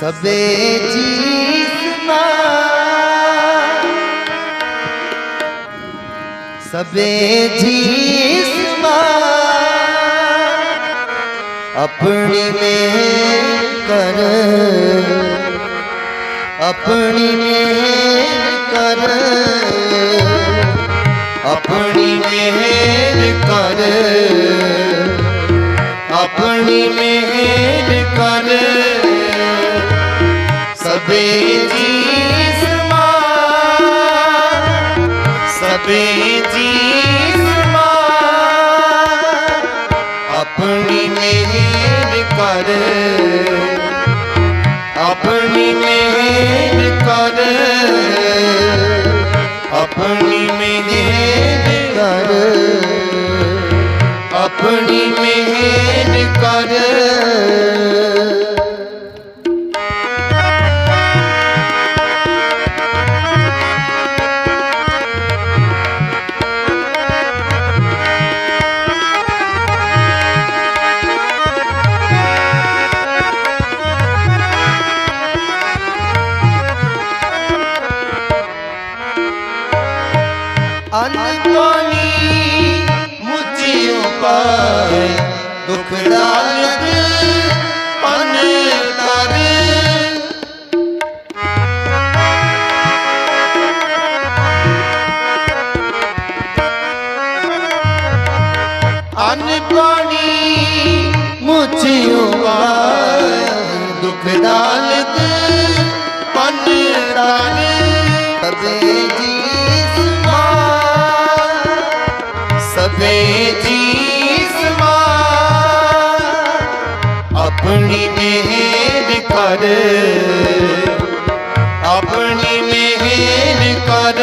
ਸਬੇ ਜੀਸਮਾ ਸਬੇ ਜੀਸਮਾ ਆਪਣੀ ਮਿਹਰ ਕਰ। ਆਪਣੀ ਮਿਹਰ ਕਰ। ਆਪਣੀ ਮਿਹਰ ਕਰ। ਆਪਣੀ ਮਿਹਰ ਕਰ। ਸਬੇ ਜੀ ਸਮਾ ਆਪਣੀ ਮਿਹਰ ਕਰ ਆਪਣੀ ਮਿਹਰ ਕਰ ਆਪਣੀ ਮਿਹਰ ਕਰ ਆਪਣੀ ਮਿਹਰ ਅੰਨ ਪਾਣੀ ਮੁਝਿਓ ਪਾਏ ਦੁਖ ਦਾਲਤ ਪਨ ਕਰ ਤਬੇ ਜੀ ਸਮਾ ਸਬੇ ਜੀ ਸਮਾ ਆਪਣੀ ਮਿਹਰ ਕਰ, ਆਪਣੀ ਮਿਹਰ ਕਰ।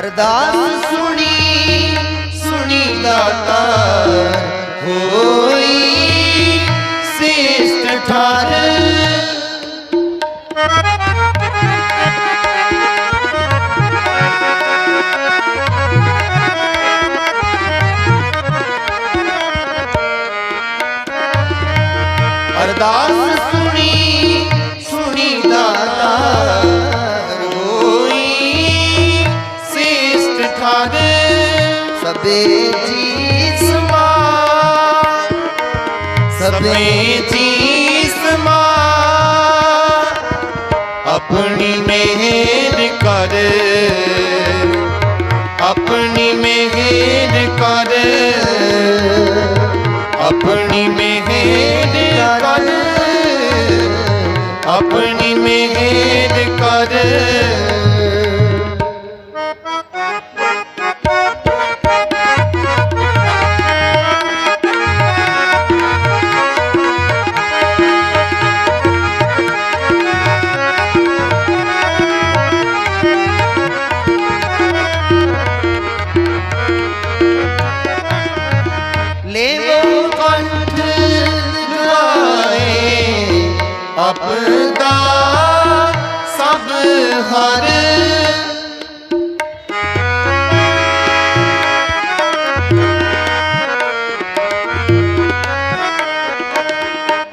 ਅਰਦਾਸ ਸੁਣੀ ਸੁਣੀ ਦਾਤਾਰ ਹੋਈ। ਸਿਸ਼ਟ ਠਾਰ। ਅਰਦਾਸ ਸਬੇ ਜੀ ਸਮਾ ਸਬੇ ਜੀ ਸਮਾ ਆਪਣੀ ਮਿਹਰ ਕਰ। ਆਪਣੀ ਮਿਹਰ ਕਰ। ਆਪਣੀ ਮਿਹਰ ਕਰ। ਆਪਣੀ ਮਿਹਰ ਕਰ। ਆਪਦਾ ਸਭ ਹਰ।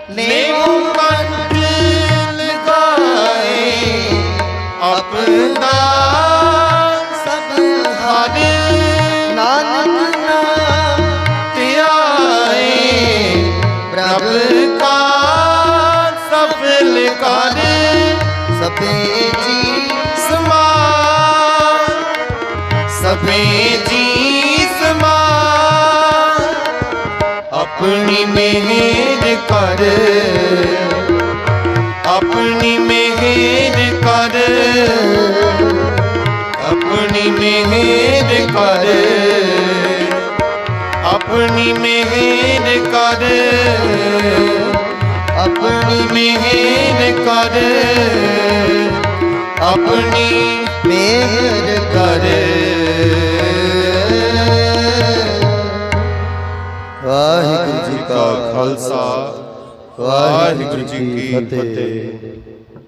ਲੇਵੋ ਕੰਠ ਲਗਾਏ ਆਪਦਾ ਸਭ ਹਰ। ਨਾਨਕ ਨਾਮ ਧਿਆਏ ਪ੍ਰਭ ਸਭੇ ਜੀ ਸਮਾ ਸਭੇ ਜੀ ਸਮਾ ਆਪਣੀ ਮਿਹਰ ਕਰ। ਆਪਣੀ ਮਿਹਰ ਕਰ। ਆਪਣੀ ਮਿਹਰ ਕਰ। ਆਪਣੀ ਮਿਹਰ ਕਰ। ਆਪਣੀ ਮਿਹਰ ਕਰ। ਆਪਣੀ ਮਿਹਰ ਕਰ। ਵਾਹਿਗੁਰੂ ਜੀ ਕਾ ਖਾਲਸਾ। ਵਾਹਿਗੁਰੂ ਜੀ ਕੀ ਫਤਿਹ।